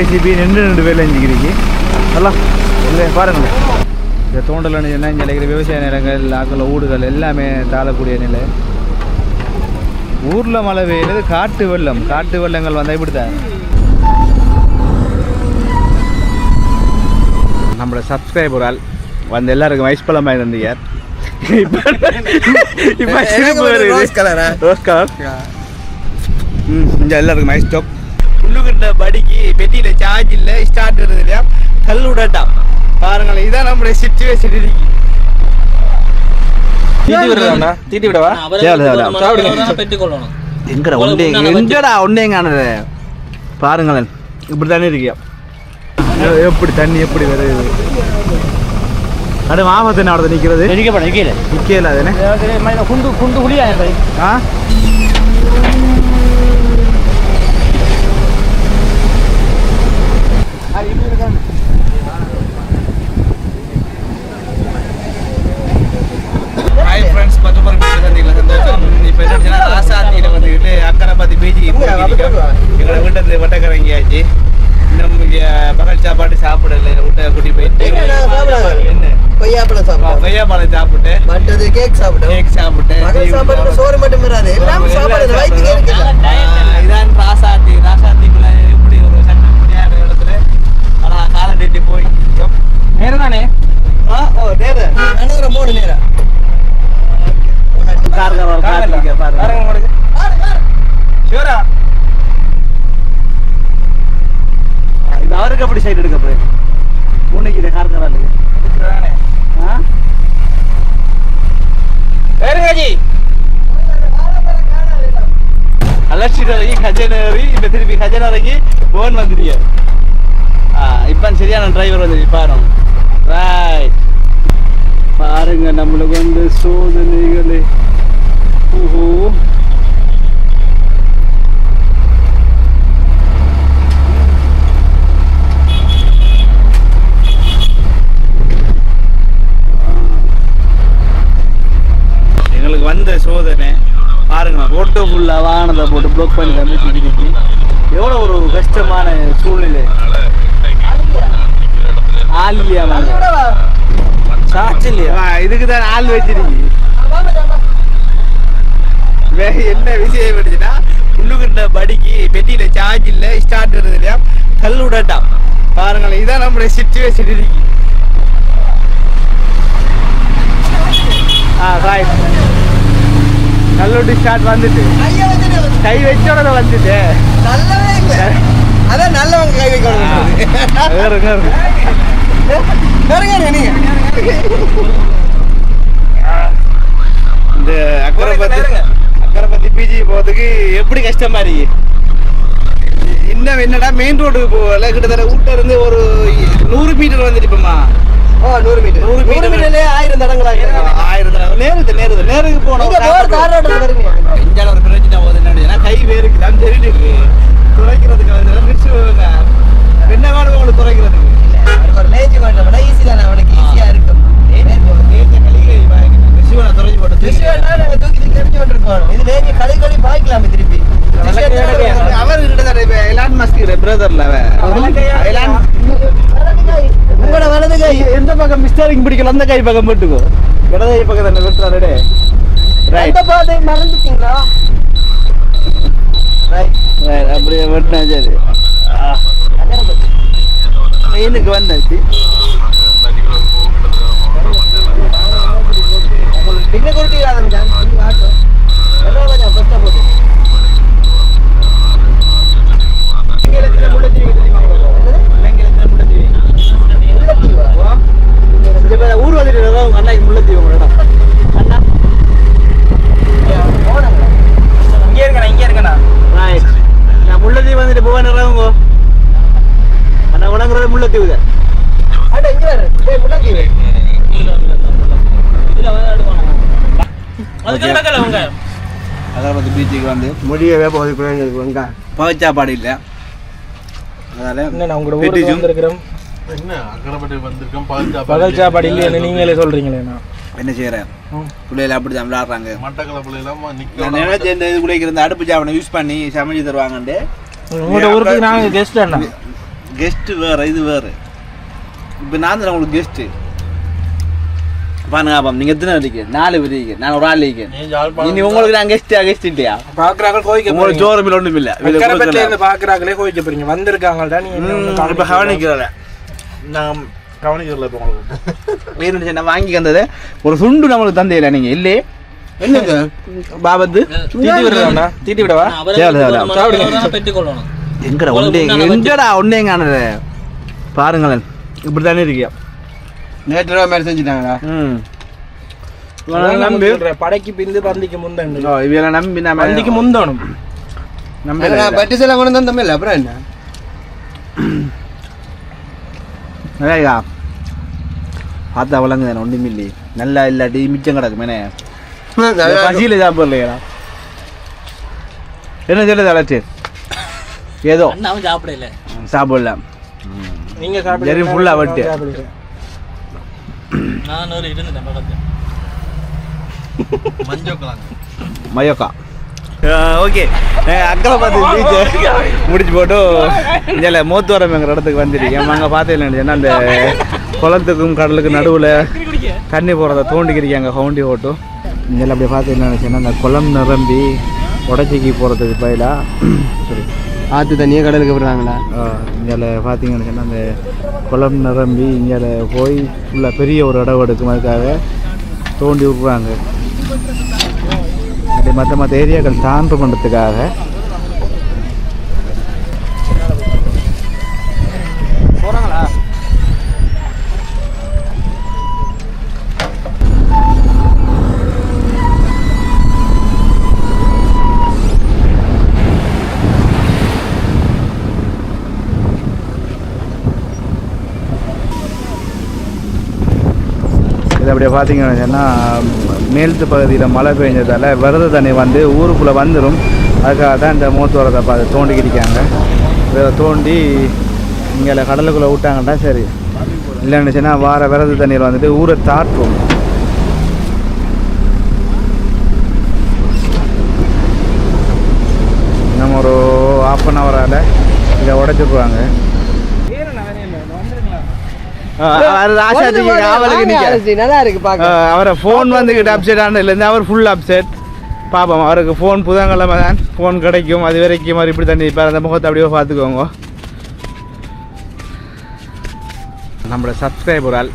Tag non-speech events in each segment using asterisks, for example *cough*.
JCB நின்று ரெண்டு பேர் செஞ்சுக்கிறீங்க. நல்லா இல்லை பாருங்களேன் இந்த தோண்டல் என்ன இங்கே இருக்கிற விவசாய நிலங்கள் ஆக்கள் ஊடுகள் எல்லாமே தாழக்கூடிய நிலை. ஊரில் மழை பெய்யுறது காட்டு வெள்ளம். காட்டு வெள்ளங்கள் வந்தால் இப்படி தான் நம்மளோட சப்ஸ்கிரைபர் ஆள் வந்து எல்லாருக்கும் வயசுப்பழம் வாங்கி தந்தீங்க இப்போ சிரிப்பு வருது. ரோஸ் கலர் ம் இந்த எல்லாருக்கும் ஐஸ் ஸ்டாப் உள்ளுக்கிட்ட படிக்கு பெட்டியில் சார்ஜ் இல்லை ஸ்டார்ட் வருது இல்லையா கல் விடட்டாம் பாருங்களேன் இதான் நம்மளுடைய சுச்சுவேஷன் இருக்கு தீட்டி விடவா? எங்கடா ஒன்றே எங்கடா ஒன்றேங்கானது பாருங்களேன் இப்படி தானே இருக்கியா? எப்படி தண்ணி எப்படி வருது? அடு மாமத்து என்ன அவடத்தை நிற்கிறது நிற்கல அதுனே குண்டு குண்டு குழியா ஆ ஹாய் ஃப்ரெண்ட்ஸ் பச்சைப்பர் பீச்சில் வந்தீங்களா சந்தோஷம் இப்போ என்ன ராசாத்தியில் வந்துக்கிட்டு அக்கரைப்பத்தி பீச்சுக்கு போயிருக்கோம் எங்களை வீட்டில் வட்டக்கரங்கியாச்சு இன்னும் இங்கே பகல் சாப்பாடு சாப்பிடல விட்ட கூட்டி போயிட்டு என்ன கொய்யாப்பழம் சாப்பிட்டோம். கொய்யாப்பழம் சாப்பிட்டு மற்றது கேக் சாப்பிட்டோம். கேக் சாப்பிட்டு சோறு மட்டும் வராது எல்லாம் சாப்பாடு இந்த வயிற்றுக்கு இருக்குல்ல ஆ, இதான் ராசாத்தி ராசாத்திக்குள்ள இப்படி ஒரு சட்ட முடியாத இடத்துல அழகா காலை நீட்டி போய் நேரம் தானே ஆ, ஓ நேரு அணுகிற மூணு நேரம் கார்காரம் காட்டிக்க பாருங்க ஷூரா இது அவருக்கு அப்படி சைடு எடுக்க போய் முன்னைக்கு இந்த கார்காரம் ஆ வேறுங்காஜி அலட்சிட்டு இறங்கி கஜன் இப்போ திருப்பி கஜன் போன் வந்துடுங்க ஆ இப்போ சரியான டிரைவர் வந்து பாருங்க ரைட் பாருங்க நம்மளுக்கு வந்து சோதனைகளே. ஓஹோ. எங்களுக்கு வந்த சோதனை பாருங்க ரோட்டு ஃபுல்லாக வாகனத்தை போட்டு ப்ளோக் பண்ணி தந்துச்சு எவ்வளோ ஒரு கஷ்டமான சூழ்நிலை. ஆள் இல்லையா சாட்சி இல்லையா? இதுக்கு தான் ஆள் வச்சிருக்கீங்க வேற என்ன விஷயம் பண்ணுச்சுன்னா உள்ளுக்கிட்ட படிக்கு பெட்டியில சார்ஜ் இல்லை ஸ்டார்ட் வருது இல்லையா? கல் விடட்டாம் பாருங்களேன் இதான் நம்மளுடைய சுச்சுவேஷன் இருக்கு ஆ ராய் கல்லூட்டி ஸ்டார்ட் வந்துட்டு. கை வச்சோட வந்துட்டு. நல்லவே இல்லை. அதான் நல்லவங்க கை வைக்கணும் நீங்க. இந்த அக்கறை பத்தி அக்கறை பத்தி பிஜி போகிறதுக்கு எப்படி கஷ்டமா இருக்கு இன்னும் என்னடா மெயின் ரோடு போகல? கிட்டத்தட்ட வீட்டுல இருந்து ஒரு நூறு மீட்டர் வந்துருப்போமா ஓ நூறு மீட்டர். நூறு மீட்டர். மீட்டர்லயே ஆயிரம் தடங்களாக ஆயிரம் தடவை நேருக்கு நேருக்கு நேருக்கு போனோம். நீங்க டோர் தார் ரோட்டில் வருங்க இஞ்சால ஒரு பிரச்சனை போகுது. என்னன்னா கை வேருக்கு. தான் தெரியுது துடைக்கிறதுக்கு வந்து மிக்ஸ் என்ன வேணும் உங்களுக்கு துடைக்கிறதுக்கு அவருக்கு ஒரு லேஜ் வேண்டாம் ஈஸி தானே. அவனுக்கு ஈஸியா இருக்கும். சிவனை துறைஞ்சு மிஸ்டரிங் பிடிக்கல அந்த கை பக்கம் போட்டுக்கோ. இடது கை பக்கம் தானே வெட்டுறாரு ரைட் அந்த பாதை மறந்துட்டீங்களா? ரைட் அப்படியே வெட்டினா சரி. மெயினுக்கு வந்தாச்சு. கொடுத்து ஆட்டும் எல்லாம் கொஞ்சம் ஃபஸ்ட்டாக போட்டு இந்த பேர ஊர் வந்துட்டு உங்க அண்ணாக்கு முள்ளத்தீவு உங்க இடம் அண்ணா இங்கே இருக்கண்ணா இங்கே இருக்கண்ணா ரைட் நான் முள்ளத்தீவு வந்துட்டு போவேன் இறங்குங்க அண்ணா உணங்குறது முள்ளத்தீவு தான் அட இங்க வர டேய் முன்னாடி இதில் வந்து எடுக்கணும் அதுக்கு நடக்கல உங்க அகரபத்தி பீச்சுக்கு வந்து முடியவே பிள்ளைங்களுக்கு வந்தா பகச்சாப்பாடு இல்லை. அதால என்ன உங்களோட வெட்டி ஊருக்கு ஜூம். வந்திருக்கிறோம். என்ன அக்கறைப்பட்டு வந்திருக்கோம் பகல் பகல் சாப்பாடு இல்லைன்னு நீங்களே சொல்றீங்களேண்ணா என்ன? செய்யறேன் பிள்ளைகள் அப்படி தான் விளையாடுறாங்க. மட்டக்களப்புல எல்லாம் நான் நிக்க நினைச்ச இந்த இருந்த அடுப்பு சாவனை யூஸ் பண்ணி சமைச்சு தருவாங்கன்ட்டு. உங்களோட ஊருக்கு நாங்கள் கெஸ்ட் அண்ணா? கெஸ்ட் வேற இது வேற. இப்போ நான் தான் உங்களுக்கு கெஸ்ட் பாருங்க அப்பா நீங்க எத்தனை இருக்கீங்க? நாலு பேர் இருக்கீங்க. நான் ஒரு ஆள் இருக்கேன். நீ இனி உங்களுக்கு நான் கெஸ்டா கெஸ்ட் இல்லையா? பாக்குறாங்க கோவிக்க உங்களுக்கு சோறு மில் ஒன்றும் இல்லை அக்கரைப்பட்டில இருந்து பாக்குறாங்களே கோவிக்க போறீங்க. வந்திருக்காங்கடா நீ இப்போ கவனிக்கிறல நான் கவனிக்கிறல இப்போ உங்களுக்கு. வேணும் நான் வாங்கி வந்தது. ஒரு சுண்டு நம்மளுக்கு தந்தையில நீங்க இல்லையே. என்னங்க? பாபத்து? தீட்டி விடுறா தீட்டி விடவா? எங்கடா ஒன்றே எங்கடா ஒன்றே காணல பாருங்களேன். இப்படி தானே இருக்கியா? நேற்று ரூபா மாதிரி செஞ்சுட்டாங்களா ம். நம்பி சொல்றேன், படைக்கு பிந்து பந்திக்கு முந்தண்டு ஓ, இவையெல்லாம் நம்பி நம்ம பந்திக்கு முந்தணும். நம்பி நான் பட்டு சேலை கொண்டு அப்புறம் என்ன? நிறையா பார்த்தா வழங்குது ஒன்றும் இல்லையே நல்லா இல்லாட்டி மிச்சம் கிடக்கு மேனே *laughs* பசியில் சாப்பிடலையா என்ன சொல்லுது அழைச்சி ஏதோ. சாப்பிடல. சாப்பிடலாம் நீங்க சரி, full ஆ வட்டு. நான் ஒரு இருந்துட்டேன் பக்கத்துல மயோக்கா. ஓகே. அக்கறை பார்த்து *laughs* பீச்சு முடிச்சு போட்டு இதில் மூத்துவரம்ங்கிற இடத்துக்கு வந்துருக்கேன் அங்கே பார்த்தீங்கன்னா அந்த குளத்துக்கும் கடலுக்கும் நடுவில் தண்ணி போகிறத தோண்டிக்கிறீங்க ஹவுண்டி ஓட்டும். இதில் அப்படி பார்த்தீங்கன்னா அந்த குளம் நிரம்பி உடச்சிக்கு போகிறதுக்கு பதிலாக சரி *clears throat* ஆற்று தண்ணியே கடலுக்கு விடுறாங்களா? இங்கே பார்த்தீங்கன்னு சொன்னால் அந்த குளம் நிரம்பி இங்கே போய் ஃபுல்லாக பெரிய ஒரு இடம் அதுக்காக தோண்டி விட்றாங்க. அப்படி மற்ற மற்ற ஏரியாக்கள் சான்று பண்ணுறதுக்காக இது அப்படியே பார்த்தீங்கன்னு சொன்னால் மேல்த்து பகுதியில் மழை பெஞ்சதால் விரத தண்ணி வந்து ஊருக்குள்ளே வந்துடும். அதுக்காக தான் இந்த மூத்தோரத்தை பார்த்து தோண்டிக்கிடிக்காங்க இதை தோண்டி இங்கே கடலுக்குள்ளே விட்டாங்கன்னா சரி. இல்லைன்னு சொன்னால் வார விரத தண்ணீர் வந்துட்டு ஊரை தாற்றும் இன்னும் ஒரு ஆஃப் அன் ஹவரால் இதை உடச்சிடுவாங்க நல்லா இருக்கு பாக்க. அவரை ஃபோன் வந்துக்கிட்டு அப்செட் ஆனதுலேருந்து அவர் ஃபுல் அப்செட் பாப்போம் அவருக்கு ஃபோன் புதன்கிழமை தான் ஃபோன் கிடைக்கும் அது வரைக்கும் அவர் இப்படி தண்ணி இப்போ அந்த முகத்தை அப்படியே பார்த்துக்கோங்க. நம்மளோட சப்ஸ்கிரைபர் ஆள்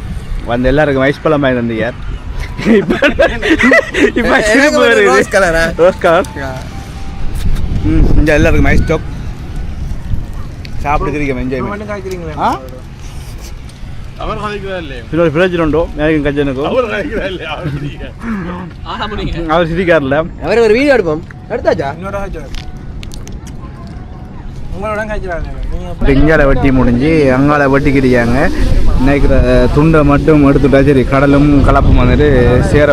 வந்து எல்லாருக்கும் வயசு பழம் வாங்கி தந்தீங்க இப்போ *laughs* சிரிப்பு. ரோஸ் கலரா ரோஸ் கலர் ம் இங்கே எல்லாருக்கும் ஐஸ் ஸ்டாப் சாப்பிட்டுக்கிறீங்க என்ஜாய் ஆ? அவர் கதைக்கிறா இல்லையே இன்னொரு ஃப்ரிட்ஜ் உண்டோ? மேலும் கஜனுக்கும் அவர் கதைக்கிறா இல்லையா அவர் சிரிக்கார்ல ஒரு வீடியோ எடுப்போம். எடுத்தாச்சா? இங்கால வெட்டி முடிஞ்சு அங்கால வெட்டிக்கிறியாங்க. நினைக்கிற துண்டை மட்டும் எடுத்துட்டா சரி கடலும் கலப்பும் வந்துட்டு சேர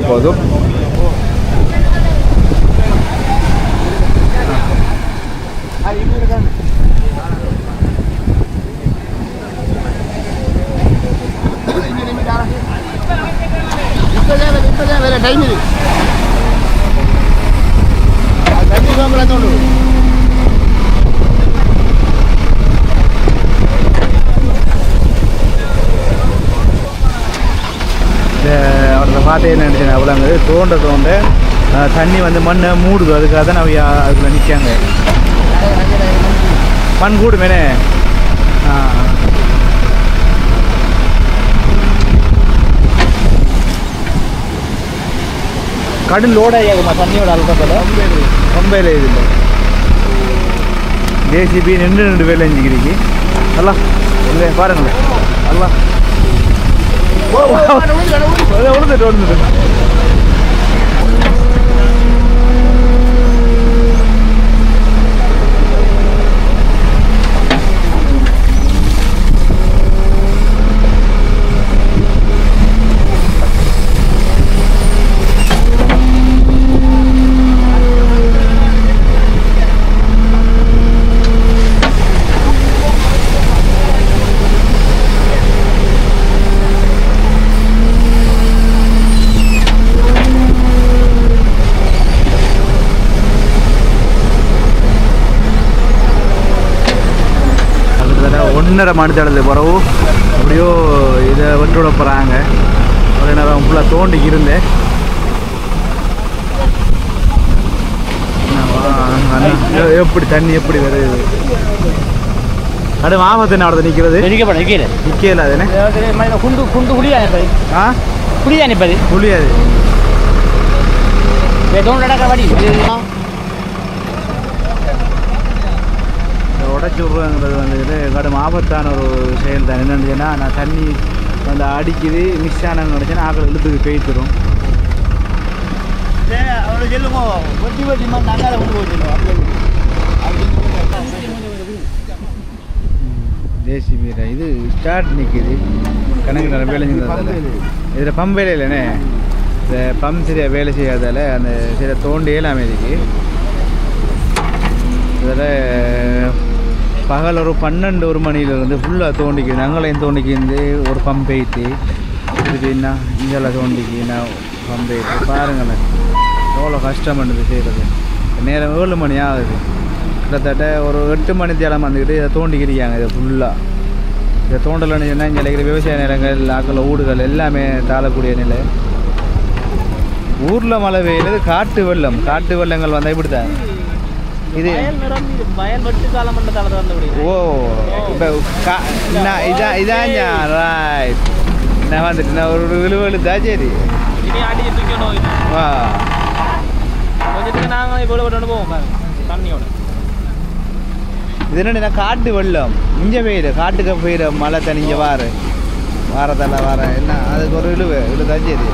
போதும் வேற டைம் தோண்டு அவரோட பாதை என்ன நினச்சேன் அவ்வளோங்க தோண்ட தோண்ட தண்ணி வந்து மண்ணை மூடுது அதுக்காக தான் அவங்க அதில் நிற்காங்க மண் கூடுமேனே ஆ கடல் லோடாகியாகுமா தண்ணியோட அழுத்தத்தில் ரொம்ப இது இல்லை ஜேசிபி நின்று நின்று வேலை செஞ்சுக்கிறீங்க நல்லா இல்லை பாருங்களேன் நல்லா விழுந்துட்டு விழுந்துட்டு நேரம் மனுத்தளது பிறகு அப்படியோ இதை விட்டு விட போகிறாங்க ஒரு நேரம் ஃபுல்லாக தோண்டிக்கு இருந்தேன் எப்படி தண்ணி எப்படி வருது? அடு மாமத்து அவரது நிற்கிறது நிற்கப்பட நிற்கல நிற்கல குண்டு குண்டு குழியா நிற்பது? ஆ? குழியா நிற்பது? புளியாது ஏதோ நடக்கிற வழி உடச்சி விட்றதுங்கிறது வந்துட்டு கடும் ஆபத்தான ஒரு செயல் தான். என்னென்னு நான் தண்ணி வந்து அடிக்குது மிஸ் ஆனவங்க நினச்சேன்னா ஆக்கள் இழுத்துக்கு பேய்த்துரும். அவரை சொல்லுங்க வெட்டி வெட்டி மாதிரி நாங்கள் கொண்டு போய் சொல்லுவோம் ஜேசிபி இது ஸ்டார்ட் நிற்குது கணக்கு நல்ல வேலை இதில் பம்ப் வேலை இல்லைண்ணே இந்த பம்ப் சரியாக வேலை செய்யாதால அந்த சரியாக தோண்டி இயலாமல் இருக்கு இதில் பகல் ஒரு பன்னெண்டு ஒரு மணியிலேருந்து ஃபுல்லாக தோண்டிக்கு நாங்களையும் தோண்டிக்கிருந்து ஒரு பம்ப் போயிட்டு என்ன? இங்கெல்லாம் தோண்டிக்கினா நான் பம்ப் பாருங்களேன். எவ்வளோ கஷ்டம் பண்ணுது செய்கிறது நேரம் ஏழு மணி ஆகுது. கிட்டத்தட்ட ஒரு எட்டு மணி தேடம் வந்துக்கிட்டு இதை தோண்டிக்கிறியாங்க இதை ஃபுல்லாக இதை தோண்டலன்னு சொன்னால் இங்கே இருக்கிற விவசாய நிலங்கள் ஆக்கள் ஊடுகள் எல்லாமே தாழக்கூடிய நிலை. ஊரில் மழை பெய்யுது காட்டு வெள்ளம். காட்டு வெள்ளங்கள் வந்தால் இப்படி தான் இது வயல் வெட்டு காலம் பண்ணதால வந்து ஓ இப்போ கா நான் இதான் இதான் ரைட் நான் வந்துட்டு நான் ஒரு விழுவெழு தான் சரி. இனி அடிச்சு தூக்கணும் வா. கொஞ்சத்துக்கு நாங்கள் இப்போ விட்டு போவோம் தண்ணியோட. இது என்ன காட்டு வெள்ளம். இங்கே பெய்யுது காட்டுக்கு பெய்யுற மழை தண்ணி இங்கே வாரு. வாரத்தால வார என்ன அதுக்கு ஒரு இழுவு இழு தான் சரி.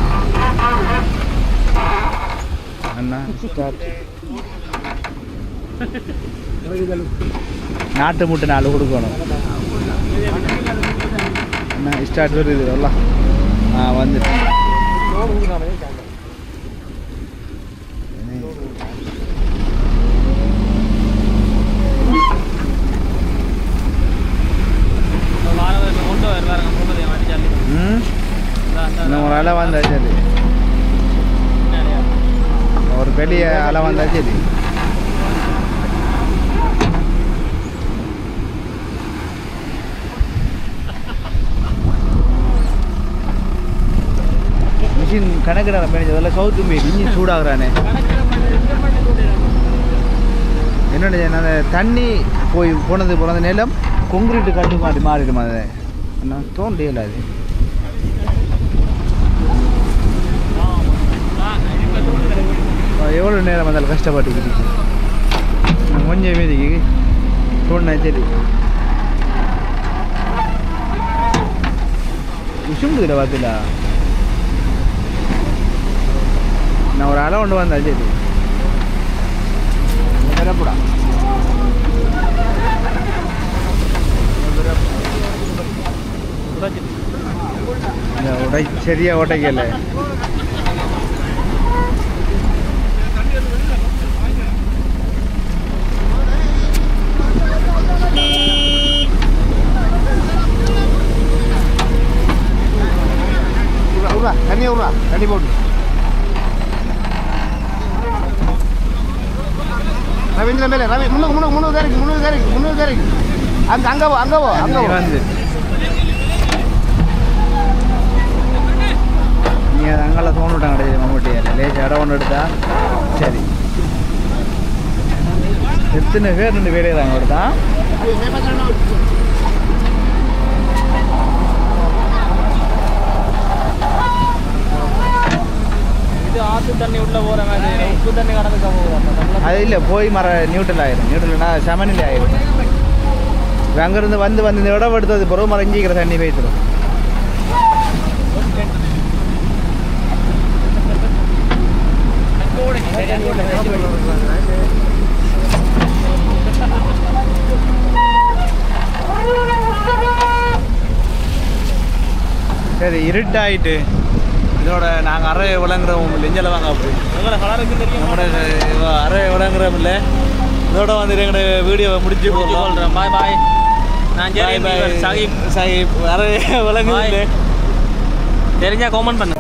அண்ணா. ஸ்டார்ட் நாட்டு முட்டை நாலு கொடுக்கணும். என்ன ஸ்டார்ட் வருது எல்லாம் ஆ வந்துட்டு கொண்டு ஒரு அலை வந்தாச்சு அது. ஒரு பெரிய அலை வந்தாச்சு அது. மிஷின் கணக்கிட மேனேஜர் சவுத் மீன் இஞ்சி சூடாகிறானே. என்னென்ன அந்த தண்ணி போய் போனது போனது நிலம் கொங்கிரீட்டு கட்டு மாட்டி மாறிடுமா அது. என்ன தோன்றியல அது. எவ்வளோ நேரம் வந்தாலும் கஷ்டப்பட்டுக்கிட்டு கொஞ்சம் மீதிக்கு தோணுனா சரி. உசும்புதுல பார்த்துடா. நான் ஒரு அலை கொண்டு வந்தேன் சரி. வரப்படா இந்த உடை சரியா உடைக்கல தண்ணி விட்றா தண்ணி போட்டு. ரவீந்திர மேலே ரவி முன்னுக்கு முன்னுக்கு முன்னூறு தேரைக்கு முன்னூறு தேரைக்கு அங்க அங்க போ அங்க போ அங்க வந்து நீ அது தோணு விட்டாங்க கிடையாது மம்முட்டியில் லேஸ் இடம் ஒன்று எடுத்தா? சரி. எத்தனை பேர் ரெண்டு தாங்க வருதா இது ஆத்து தண்ணி உள்ள போற மாதிரி. உப்பு தண்ணி கடந்துக்க போகுது அது இல்லை போய் மர நியூட்ரல் ஆயிரும். நியூட்ரல்னா சமநிலை ஆயிரும். அங்கிருந்து வந்து வந்து இந்த இடம் எடுத்தது பிறகு மறைஞ்சிக்கிற தண்ணி போய்த்துடும் சரி இருட்டாயிட்டு. இதோட நாங்கள் அறை விளங்குறோம் வாங்க உங்களை கலருக்கு தெரியும்? நம்மளோட அறை விளங்குறோம் இல்லை. இதோட வந்து எங்களோட வீடியோவை முடிச்சு சொல்றேன் பாய் பாய் நான் சரி பாய் சாகிப் சாஹிப். அறை விளங்குது இல்லை. தெரிஞ்சா கமெண்ட் பண்ணு